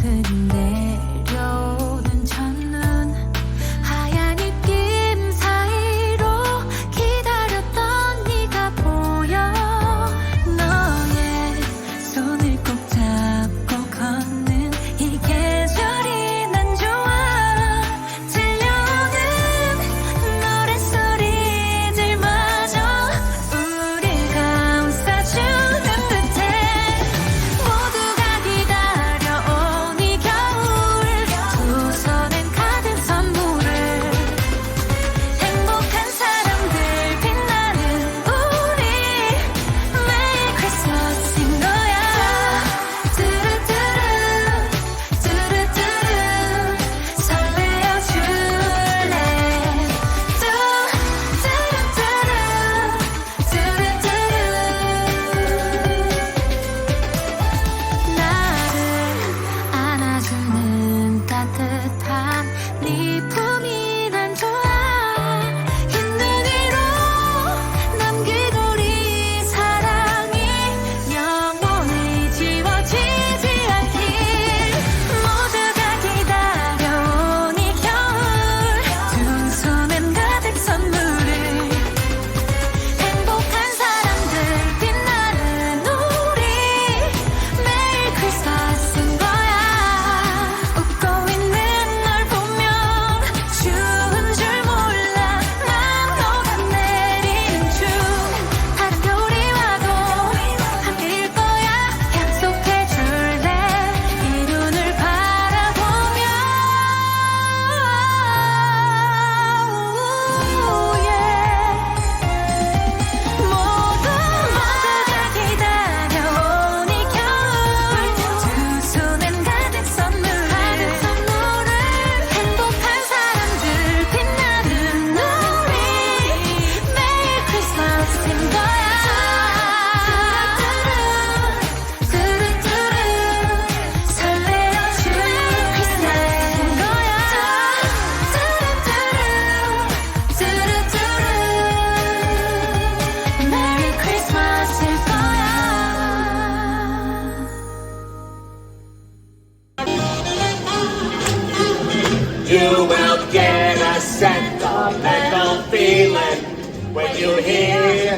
근데. people You will get a sentimental feeling when you hear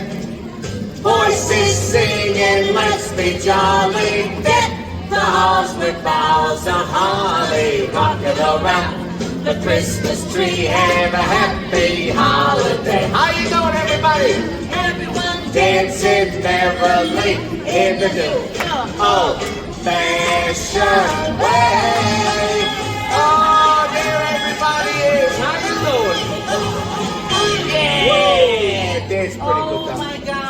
voices singing, let's be jolly. Deck the halls with boughs of holly, rocking around the Christmas tree. Have a happy holiday. How you doing, everybody? Everyone dancing merrily in the new old-fashioned way.